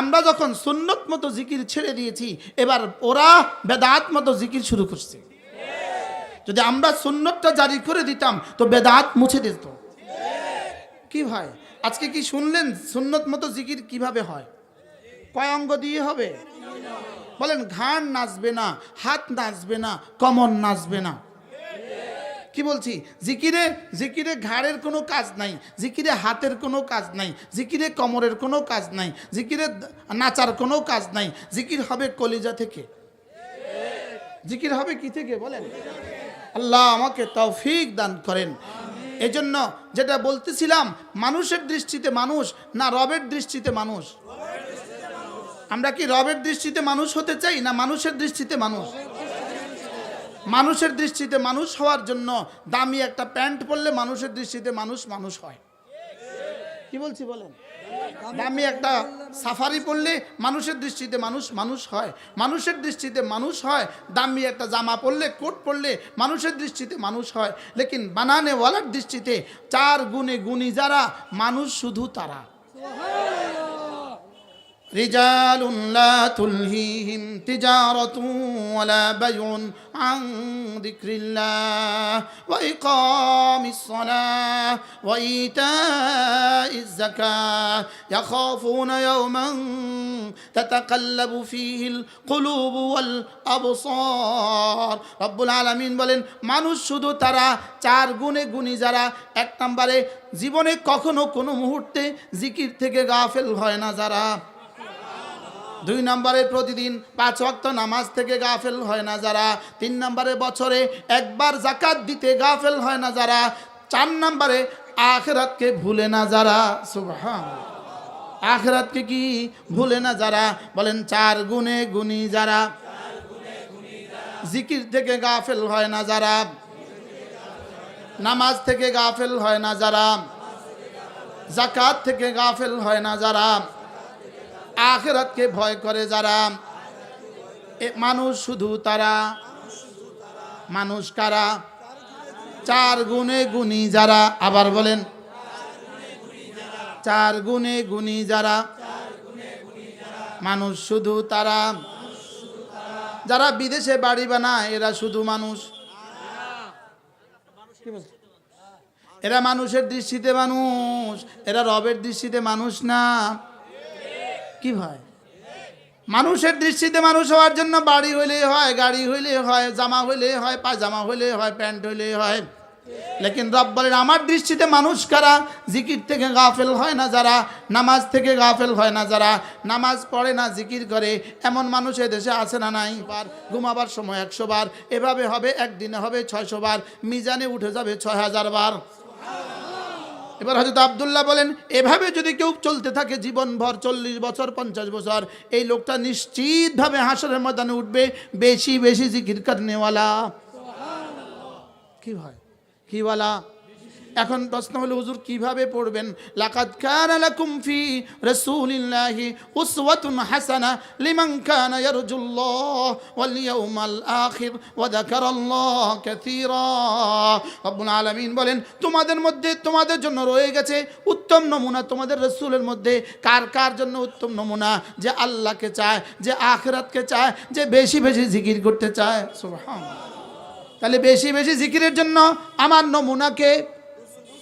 আমরা যখন সুন্নত মতো জিকির ছেড়ে দিয়েছি, এবার ওরা বেদাত মতো জিকির শুরু করছে। যদি আমরা সুন্নতটা জারি করে দিতাম, তো বেদাত মুছে দিত। কি ভাই? আজকে কি শুনলেন সুন্নত মতো জিকির কীভাবে হয়? কয় অঙ্গ দিয়ে হবে? বলেন, ঘাড় নাচবে না, হাত নাচবে না কমন নাচবে না। কি বলছি? জিকিরে জিকিরে ঘাড়ের কোনো কাজ নাই, জিকিরে হাতের কোনো কাজ নাই, জিকিরে কমরের কোনো কাজ নাই, জিকিরে নাচার কোনো কাজ নাই, জিকির হবে কলিজা থেকে। জিকির হবে কি থেকে বলেন? আল্লাহ আমাকে তৌফিক দান করেন। এজন্য যেটা বলতেছিলাম, মানুষের দৃষ্টিতে মানুষ, না রবের দৃষ্টিতে মানুষ। আমরা কি রবের দৃষ্টিতে মানুষ হতে চাই, না মানুষের দৃষ্টিতে মানুষ? মানুষের দৃষ্টিতে মানুষ হওয়ার জন্য দামি একটা প্যান্ট পরলে মানুষের দৃষ্টিতে মানুষ মানুষ হয়। কি বলছি বলেন? দামি একটা সাফারি পরলে মানুষের দৃষ্টিতে মানুষ মানুষ হয়। মানুষের দৃষ্টিতে মানুষ হয়, দামি একটা জামা পরলে, কোট পরলে মানুষের দৃষ্টিতে মানুষ হয়। লেকিন বানানে বানানেওয়ালার দৃষ্টিতে চার গুণে গুণী যারা, মানুষ শুধু তারা। رجال لا تلهيهم تجارة ولا بيع عن ذكر الله وإقام الصلاة وإيتاء الزكاة يخافون يوما تتقلب فيه القلوب والأبصار رب العالمين বলেন মানুষ শুধু তারা চার গুণে গুণী যারা এক নম্বরে জীবনে কখনো কোনো মুহূর্তে জিকির থেকে গাফেল হয় না যারা দুই নম্বরে প্রতিদিন পাঁচ ওয়াক্ত নামাজ থেকে গাফেল হয় না যারা। তিন নম্বরে বছরে একবার জাকাত দিতে গাফেল হয় না যারা। চার নম্বরে আখরাতকে ভুলে না যারা। সুবহান আখরাতকে কি ভুলে না যারা? বলেন, চার গুণে গুণী যারা। জিকির থেকে গাফেল হয় না যারা। নামাজ থেকে গাফেল হয় না যারা। জাকাত থেকে গাফেল হয় না যারা। আখেরাতকে ভয় করে যারা। মানুষ শুধু তারা। মানুষ কারা? চার গুণে গুণী যারা। আবার বলেন। চার গুণে গুণী যারা। মানুষ শুধু তারা। যারা বিদেশে বাড়ি বানায়, এরা শুধু মানুষ? এরা মানুষের দৃষ্টিতে মানুষ। এরা রবের দৃষ্টিতে মানুষ না। কি ভাই? মানুষের দৃষ্টিতে মানুষ হওয়ার জন্য বাড়ি হইলে হয়, গাড়ি হইলে হয়, জামা হইলে হয়, পায়জামা হইলে হয়, প্যান্ট হইলে হয়। লেকিন রব বলেন, আমার দৃষ্টিতে মানুষ কারা? জিকির থেকে গাফেল হয় না যারা? নামাজ থেকে গাফেল হয় না যারা? নামাজ পড়ে না, জিকির করে? এমন মানুষ দেশে আছে না নাই? বার ঘুমাবার সময় একশো বার, এভাবে হবে, একদিনে হবে ছয়শো বার, মিজানে উঠে যাবে ছয় হাজার বার। এবার হয়তো আবদুল্লাহ বলেন এভাবে যদি কেউ চলতে থাকে জীবনভর চল্লিশ বছর পঞ্চাশ বছর এই লোকটা নিশ্চিতভাবে হাসরের ময়দানে উঠবে বেশি বেশি জিকির করনেওয়ালা। কি হয় কি বলা? এখন প্রশ্ন হলো, হুজুর কীভাবে পড়বেন? লাকাদ কানা লাকুম ফি রাসূলিল্লাহি উসওয়াতুন হাসানা লিমান কানা ইয়ারজুল্লাহ ওয়াল ইয়াউমাল আখির ওয়া যাকারাল্লাহ কাসীরা। রব্বুল আলামিন বলেন, তোমাদের মধ্যে তোমাদের জন্য রয়ে গেছে উত্তম নমুনা। তোমাদের রাসূলের মধ্যে কার কার জন্য উত্তম নমুনা? যে আল্লাহকে চায়, যে আখিরাতকে চায়, যে বেশি বেশি জিকির করতে চায়। সুবহানাল্লাহ। তাহলে বেশি বেশি জিকিরের জন্য আমার নমুনাকে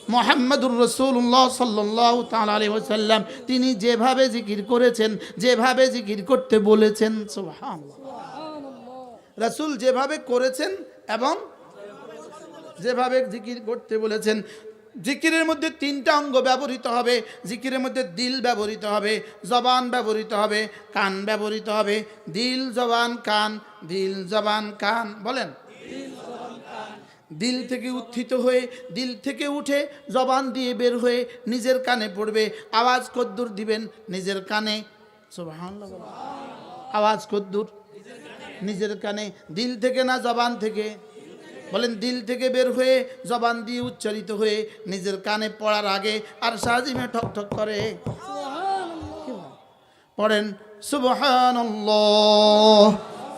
মোহাম্মদুর রসুল্লাহ সাল্লাহ তালি ওসাল্লাম তিনি যেভাবে জিকির করেছেন, যেভাবে জিকির করতে বলেছেন রাসূল যেভাবে করেছেন এবং যেভাবে জিকির করতে বলেছেন, জিকিরের মধ্যে তিনটা অঙ্গ ব্যবহৃত হবে। জিকিরের মধ্যে দিল ব্যবহৃত হবে, জবান ব্যবহৃত হবে, কান ব্যবহৃত হবে। দিল, জবান, কান, দিল, জবান, কান, বলেন। দিল থেকে উত্থিত হয়ে, দিল থেকে উঠে জবান দিয়ে বের হয়ে নিজের কানে পড়বে। আওয়াজ কদ্দুর দিবেন নিজের কানে। আওয়াজ কদ্দুর নিজের কানে। দিল থেকে না জবান থেকে? বলেন, দিল থেকে বের হয়ে জবান দিয়ে উচ্চারিত হয়ে নিজের কানে পড়ার আগে আর সাজিমে ঠক ঠক করে? পড়েন, সুবহানাল্লাহ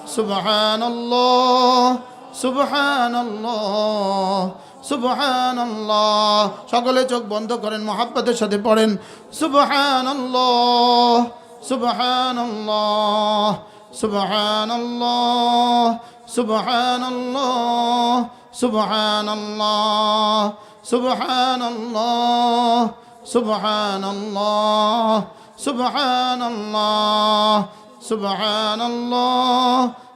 সুবহানাল্লাহ। সুবহানাল্লাহ সুবহানাল্লাহ। সকলে চোখ বন্ধ করেন, মহাব্বতের সাথে পড়েন। সুবহানাল্লাহ সুবহানাল্লাহ সুবহানাল্লাহ সুবহানাল্লাহ সুবহানাল্লাহ সুবহানাল্লাহ সুবহানাল্লাহ সুবহানাল্লাহ সুবহানাল্লাহ।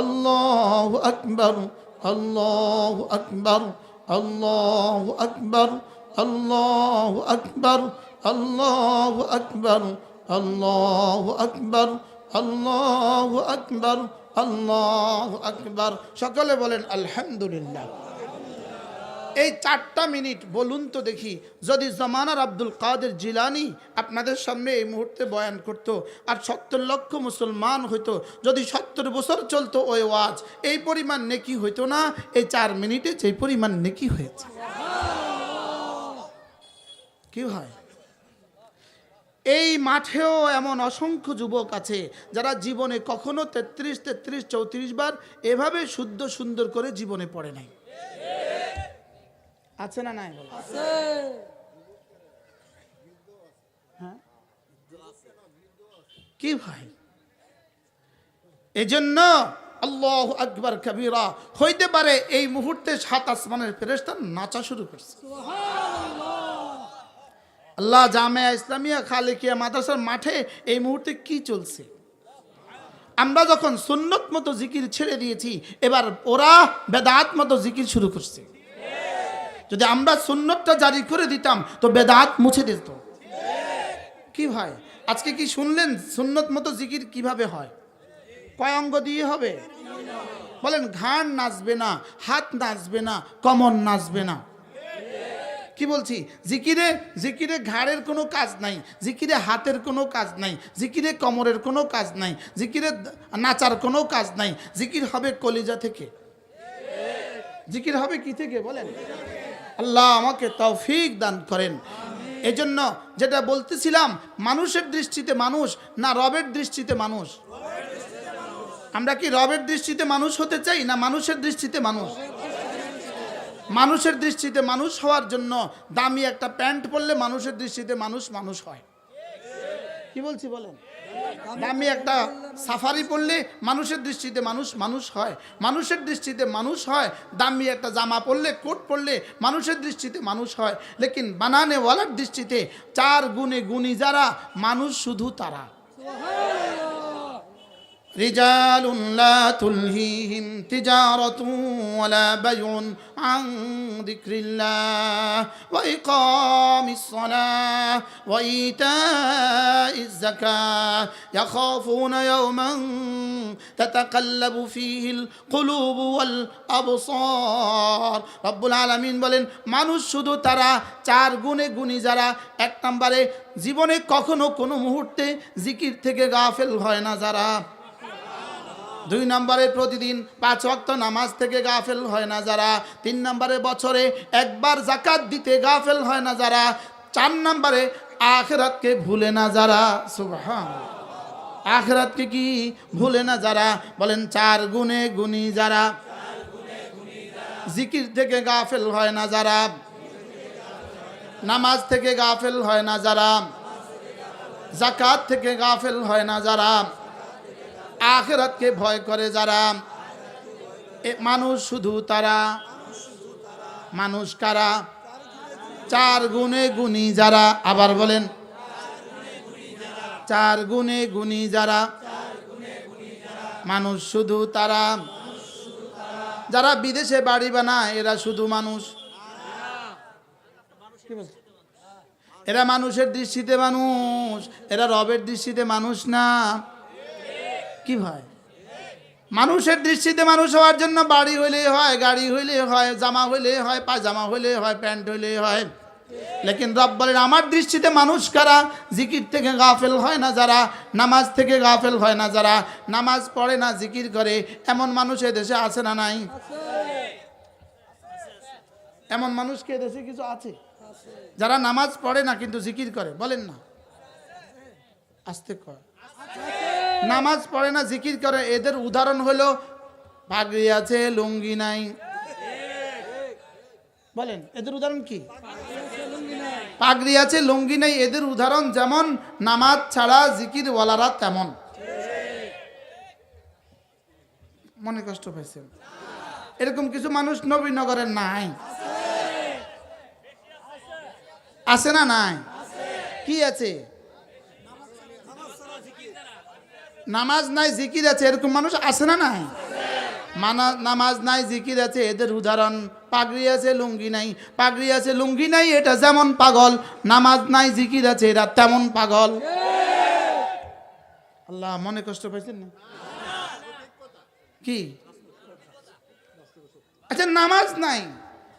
الله أكبر الله أكبر الله أكبر الله أكبر الله أكبر الله أكبر الله أكبر الله أكبر সকলে বলেন আলহামদুলিল্লাহ এই চারটা মিনিট বলুন তো দেখি, যদি জমানার আব্দুল কাদের জিলানি আপনাদের সামনে এই মুহূর্তে বয়ান করত আর সত্তর লক্ষ মুসলমান হইতো, যদি সত্তর বছর চলতো ওই ওয়াজ, এই পরিমাণ নেকি হইতো না? এই চার মিনিটে যে পরিমাণ নেকি হয়েছে। কি হয়? এই মাঠেও এমন অসংখ্য যুবক আছে যারা জীবনে কখনো তেত্রিশ তেত্রিশ, চৌত্রিশ বার এভাবে শুদ্ধ সুন্দর করে জীবনে পড়ে নাই। আছে না নাই বলো? হ্যাঁ? কি ভাই? এজন্য আল্লাহ আকবর কবিরা হইতে পারে এই মুহূর্তে সাত আসমানের ফেরেস্তা নাচা শুরু করছে। আল্লাহ জামিয়া ইসলামিয়া খালেকিয়া মাদ্রাসার মাঠে এই মুহূর্তে কি চলছে? আমরা যখন সুন্নত মতো জিকির ছেড়ে দিয়েছি এবার ওরা বেদাত মতো জিকির শুরু করছে। যদি আমরা সুন্নতটা জারি করে দিতাম, তো বেদাত মুছে দিত। কি ভাই? আজকে কি শুনলেন সুন্নত মতো জিকির কীভাবে হয়? কয় অঙ্গ দিয়ে হবে? বলেন, ঘাড় নাচবে না, হাত নাচবে না কমন নাচবে না। কি বলছি? জিকিরে জিকিরে ঘাড়ের কোনো কাজ নাই, জিকিরে হাতের কোনো কাজ নাই, জিকিরে কমরের কোনো কাজ নাই, জিকিরে নাচার কোনো কাজ নাই। জিকির হবে কলিজা থেকে। জিকির হবে কি থেকে? বলেন। আল্লাহ আমাকে তৌফিক দান করেন। এজন্য যেটা বলতেছিলাম, মানুষের দৃষ্টিতে মানুষ না রবের দৃষ্টিতে মানুষ? আমরা কি রবের দৃষ্টিতে মানুষ হতে চাই না মানুষের দৃষ্টিতে মানুষ? মানুষের দৃষ্টিতে মানুষ হওয়ার জন্য দামি একটা প্যান্ট পরলে মানুষের দৃষ্টিতে মানুষ মানুষ হয়। কি বলছি বলেন? দামি একটা সাফারি পরলে মানুষের দৃষ্টিতে মানুষ মানুষ হয়। মানুষের দৃষ্টিতে মানুষ হয়, দামি একটা জামা পরলে, কোট পরলে মানুষের দৃষ্টিতে মানুষ হয়। লেকিন বানানেওয়ালার দৃষ্টিতে চার গুণে গুণী যারা, মানুষ শুধু তারা। رجال لا تلهيهم تجارة ولا بيع عن ذكر الله وإقام الصلاة وإيتاء الزكاة يخافون يوما تتقلب فيه القلوب والأبصار رب العالمين বলেন মানুষ শুধু তারা চার গুণে গুণী যারা এক নম্বরে জীবনে কখনো কোনো মুহূর্তে জিকির থেকে গাফেল হয় না যারা দুই নম্বরে প্রতিদিন পাঁচ ওয়াক্ত নামাজ থেকে গাফেল হয় না যারা। তিন নম্বরে বছরে একবার জাকাত দিতে গাফেল হয় না যারা। চার নম্বরে আখেরাতকে ভুলে না যারা। সুবহান আখেরাতকে কি ভুলে না যারা? বলেন, চার গুণে গুণী যারা। জিকির থেকে গাফেল হয় না যারা। নামাজ থেকে গাফেল হয় না যারা। জাকাত থেকে গাফেল হয় না যারা। আখেরাতকে ভয় করে যারা। মানুষ শুধু তারা। মানুষ কারা? চার গুণে গুণী যারা। আবার বলেন। চার গুণে গুণী যারা। মানুষ শুধু তারা। যারা বিদেশে বাড়ি বানায়, এরা শুধু মানুষ। এরা মানুষের দৃষ্টিতে মানুষ। এরা রবের দৃষ্টিতে মানুষ না। কি ভাই? মানুষের দৃষ্টিতে মানুষ হওয়ার জন্য বাড়ি হইলে হয়, গাড়ি হইলে হয়, জামা হইলে হয়, পায়জামা হইলে হয়, প্যান্ট হইলে হয়। লেকিন রব বলেন, আমার দৃষ্টিতে মানুষ কারা? জিকির থেকে গাফেল হয় না যারা? নামাজ থেকে গাফেল হয় না যারা? নামাজ পড়ে না, জিকির করে? এমন মানুষ দেশে আছে না নাই? এমন মানুষ কি দেশে কিছু আছে? যারা নামাজ পড়ে না, কিন্তু জিকির করে, বলেন না। আস্তে কর। নামাজ পড়ে না, জিকির করে। এদের উদাহরণ হলো, পাগড়ি আছে, লুঙ্গি নাই। বলেন, এদের উদাহরণ কি? পাগড়ি আছে, লুঙ্গি নাই। এদের উদাহরণ যেমন, নামাজ ছাড়া জিকির ওয়ালারা তেমন। মনে কষ্ট পাইছেন? এরকম কিছু মানুষ নবীনগরে নাই। আছে না নাই? কি আছে? নামাজ নাই, জিকির আছে, এরকম মানুষ আছে না নাই? মানা, নামাজ নাই, জিকির আছে, এদের উদাহরণ, পাগড়ি আছে, লুঙ্গি নাই। পাগড়ি আছে, লুঙ্গি নাই, এটা যেমন পাগল। নামাজ নাই, জিকির আছে, এরা তেমন পাগল। আল্লাহ, মনে কষ্ট পাইছেন না? কি? আচ্ছা নামাজ নাই।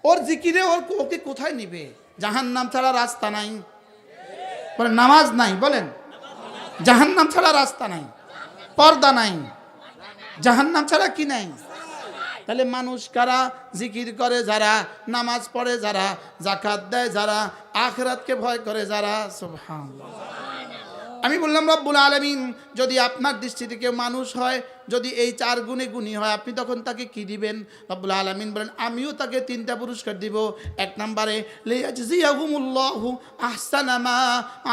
ওর জিকিরে ওর ওকে কোথায় নিবে? জাহান নাম ছাড়া রাস্তা নাই। বলেন, নামাজ নাই, বলেন। জাহান নাম ছাড়া রাস্তা নাই। পর্দা নাই। জাহান্নাম ছাড়া কি নাই? তাহলে মানুষ কারা জিকির করে? যারা নামাজ পড়ে, যারা জাকাত দেয়, যারা আখরাতকে ভয় করে, যারা, সুবহানাল্লাহ। আমি বললাম, রব্বুল আলমিন, যদি আপনার দৃষ্টিতে কেউ মানুষ হয়, যদি এই চার গুণে গুণী হয়, আপনি তখন তাকে কি দিবেন? রব্বুল আলমিন বলেন, আমিও তাকে তিনটা পুরস্কার দিব। এক নম্বরে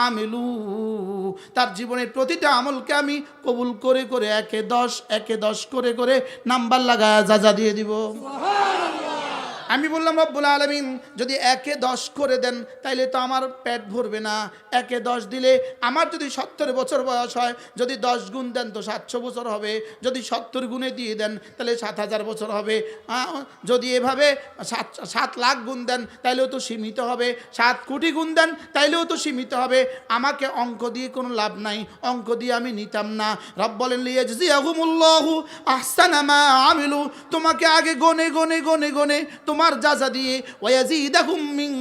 আমিলু। তার জীবনের প্রতিটা আমলকে আমি কবুল করে করে, একে দশ একে দশ করে করে নাম্বার লাগায় যা যা দিয়ে দিব। আমি বললাম, রব্বুল আলমিন, যদি একে দশ করে দেন, তাইলে তো আমার পেট ভরবে না। একে দশ দিলে আমার যদি সত্তর বছর বয়স হয়, যদি দশ গুণ দেন তো সাতশো বছর হবে। যদি সত্তর গুণে দিয়ে দেন তাহলে সাত হাজার বছর হবে। যদি এভাবে সাত সাত লাখ গুণ দেন, তাইলেও তো সীমিত হবে। সাত কোটি গুণ দেন, তাইলেও তো সীমিত হবে। আমাকে অঙ্ক দিয়ে কোনো লাভ নাই। অঙ্ক দিয়ে আমি নিতাম না। রব বলেন মা তোমাকে আগে গনে গনে গনে গনে তোমার যা যা দিয়ে ওয়াজিদাহুম মিন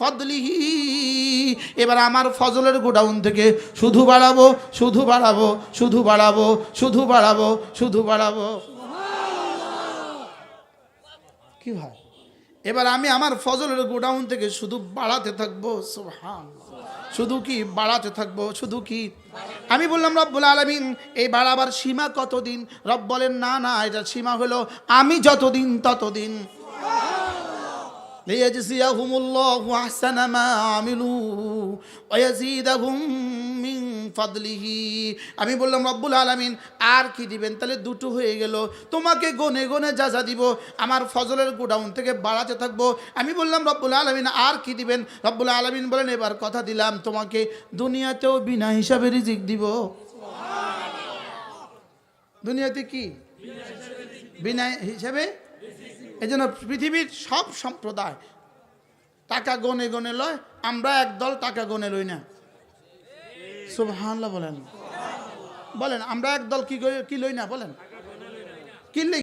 ফাদলিহি। এবার আমার ফজলের গোডাউন থেকে শুধু বাড়াবো শুধু বাড়াবো শুধু বাড়াবো শুধু বাড়াবো শুধু বাড়াবো। কি ভাই এবার আমি আমার ফজলের গোডাউন থেকে শুধু বাড়াতে থাকব সুবহান শুধু কি বাড়াতে থাকব, শুধু কি? আমি বললাম, রব্বুল আলমিন, এই বাড়াবার সীমা কতদিন? রব বলেন, না না, এটা সীমা হলো আমি যতদিন, ততদিন। ليجزيهم الله أحسن ما عملوا ويزيدهم من فضله আমি বললাম রব্বুল আলামিন আর কি দিবেন তাহলে দুটো হয়ে গেল তোমাকে গনে গনে যা যা দিব আমার ফজলের গোডাউন থেকে বাড়াতে থাকবো আমি বললাম রব্বুল আলামিন আর কি দিবেন রব্বুল আলামিন বলেন এবার কথা দিলাম তোমাকে দুনিয়াতেও বিনা হিসাবে রিজিক দিব দুনিয়াতে কি বিনা হিসাবে এই জন্য পৃথিবীর সব সম্প্রদায় টাকা গনে গনে লয়, আমরা একদল টাকা গনে লই না। সুবহানাল্লাহ বলেন। বলেন, আমরা একদল কি কি লই না? বলেন। কি লই